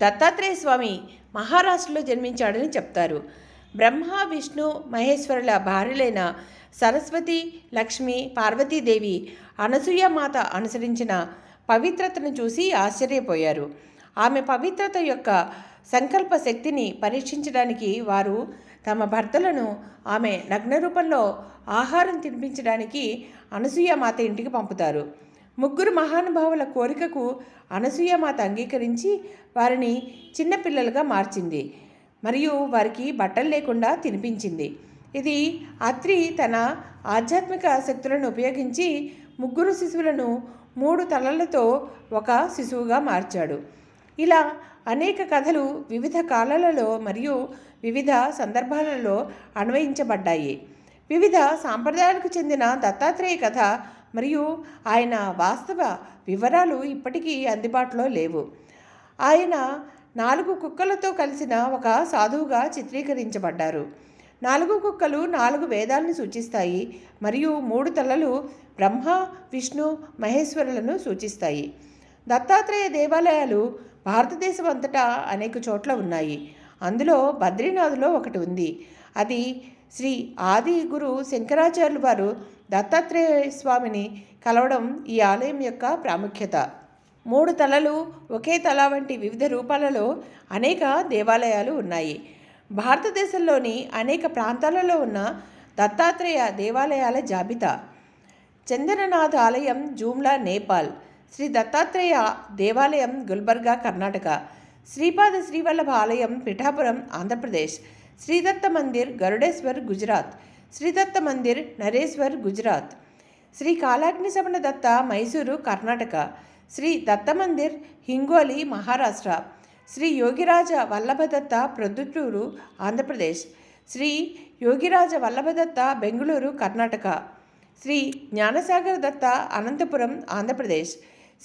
దత్తాత్రేయ స్వామి మహారాష్ట్రలో జన్మించాడని చెప్తారు. బ్రహ్మ విష్ణు మహేశ్వరుల భార్యలైన సరస్వతి లక్ష్మి పార్వతీదేవి అనసూయమాత అనుసరించిన పవిత్రతను చూసి ఆశ్చర్యపోయారు. ఆమె పవిత్రత యొక్క సంకల్ప శక్తిని పరీక్షించడానికి వారు తమ భర్తలను ఆమె నగ్న రూపంలో ఆహారం తినిపించడానికి అనసూయమాత ఇంటికి పంపుతారు. ముగ్గురు మహానుభావుల కోరికకు అనసూయ మాత అంగీకరించి వారిని చిన్నపిల్లలుగా మార్చింది. మరియు వారికి బట్టలు లేకుండా తినిపించింది. ఇది అత్రి తన ఆధ్యాత్మిక శక్తులను ఉపయోగించి ముగ్గురు శిశువులను మూడు తలలతో ఒక శిశువుగా మార్చాడు. ఇలా అనేక కథలు వివిధ కాలాలలో మరియు వివిధ సందర్భాలలో అన్వయించబడ్డాయి. వివిధ సాంప్రదాయాలకు చెందిన దత్తాత్రేయ కథ మరియు ఆయన వాస్తవ వివరాలు ఇప్పటికీ అందుబాటులో లేవు. ఆయన నాలుగు కుక్కలతో కలిసిన ఒక సాధువుగా చిత్రీకరించబడ్డారు. నాలుగు కుక్కలు నాలుగు వేదాలను సూచిస్తాయి మరియు మూడు తలలు బ్రహ్మ విష్ణు మహేశ్వరులను సూచిస్తాయి. దత్తాత్రేయ దేవాలయాలు భారతదేశం అంతటా అనేక చోట్ల ఉన్నాయి. అందులో బద్రీనాథ్లో ఒకటి ఉంది. అది శ్రీ ఆది గురు శంకరాచార్యులు వారు దత్తాత్రేయ స్వామిని కలవడం ఈ ఆలయం యొక్క ప్రాముఖ్యత. మూడు తలలు ఒకే తల వంటి వివిధ రూపాలలో అనేక దేవాలయాలు ఉన్నాయి. భారతదేశంలోని అనేక ప్రాంతాలలో ఉన్న దత్తాత్రేయ దేవాలయాల జాబితా. చందననాథ్ ఆలయం జూమ్లా నేపాల్. శ్రీ దత్తాత్రేయ దేవాలయం గుల్బర్గా కర్ణాటక. శ్రీపాద శ్రీవల్లభ ఆలయం పిఠాపురం ఆంధ్రప్రదేశ్. శ్రీదత్త మందిర్ గరుడేశ్వర్ గుజరాత్. శ్రీదత్త మందిర్ నరేశ్వర్ గుజరాత్. శ్రీ కాలాగ్ని సమణ దత్త మైసూరు కర్ణాటక. శ్రీ దత్త మందిర్ హింగోలి మహారాష్ట్ర. శ్రీ యోగిరాజ వల్లభదత్త ప్రొద్దుటూరు ఆంధ్రప్రదేశ్. శ్రీ యోగిరాజ వల్లభదత్త బెంగళూరు కర్ణాటక. శ్రీ జ్ఞానసాగర దత్త అనంతపురం ఆంధ్రప్రదేశ్.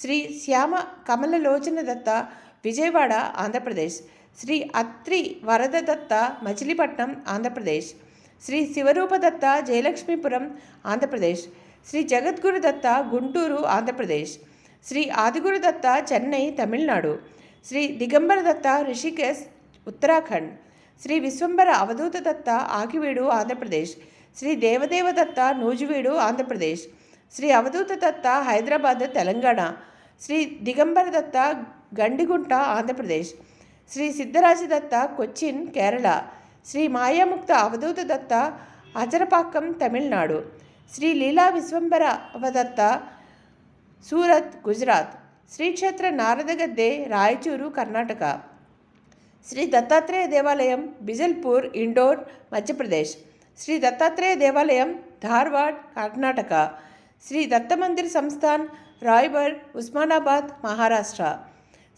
శ్రీ శ్యామ కమలలోచన దత్త విజయవాడ ఆంధ్రప్రదేశ్. శ్రీ అత్రి వరద దత్త మచిలీపట్నం ఆంధ్రప్రదేశ్. శ్రీ శివరూపదత్త జయలక్ష్మీపురం ఆంధ్రప్రదేశ్. శ్రీ జగద్గురు దత్త గుంటూరు ఆంధ్రప్రదేశ్. శ్రీ ఆదిగురు దత్త చెన్నై తమిళనాడు. శ్రీ దిగంబర దత్త రిషికేశ్ ఉత్తరాఖండ్. శ్రీ విశ్వంబర అవధూత దత్త ఆకివీడు ఆంధ్రప్రదేశ్. శ్రీ దేవదేవ దత్త నూజివీడు ఆంధ్రప్రదేశ్. శ్రీ అవధూత దత్త హైదరాబాద్ తెలంగాణ. శ్రీ దిగంబర దత్త గండిగుంట ఆంధ్రప్రదేశ్. శ్రీ సిద్ధరాజు దత్త కొచ్చిన్ కేరళ. శ్రీ మాయాముక్త అవధూత దత్త అచరపాక్కం తమిళనాడు. శ్రీ లీలా విశ్వంబర అవదత్త సూరత్ గుజరాత్. శ్రీక్షేత్ర నారదగద్దె రాయచూరు కర్ణాటక. శ్రీ దత్తాత్రేయ దేవాలయం బిజల్పూర్ ఇండోర్ మధ్యప్రదేశ్. శ్రీ దత్తాత్రేయ దేవాలయం ధార్వాడ్ కర్ణాటక. శ్రీ దత్తమందిర్ సంస్థాన్ రాయ్బర్ ఉస్మానాబాద్ మహారాష్ట్ర.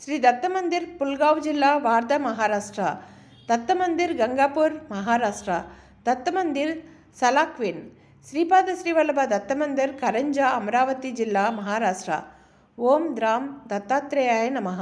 శ్రీ దత్తమందిర్ పుల్గావ్ జిల్లా వార్ధా మహారాష్ట్ర. దత్తమందిర్ గంగాపూర్ మహారాష్ట్ర. దత్తమందిర్ సలాక్విన్. శ్రీపాద శ్రీవల్లభ దత్తమందిర్ కరంజా అమరావతి జిల్లా మహారాష్ట్ర. ఓం ద్రాం దత్తాత్రేయాయ నమః.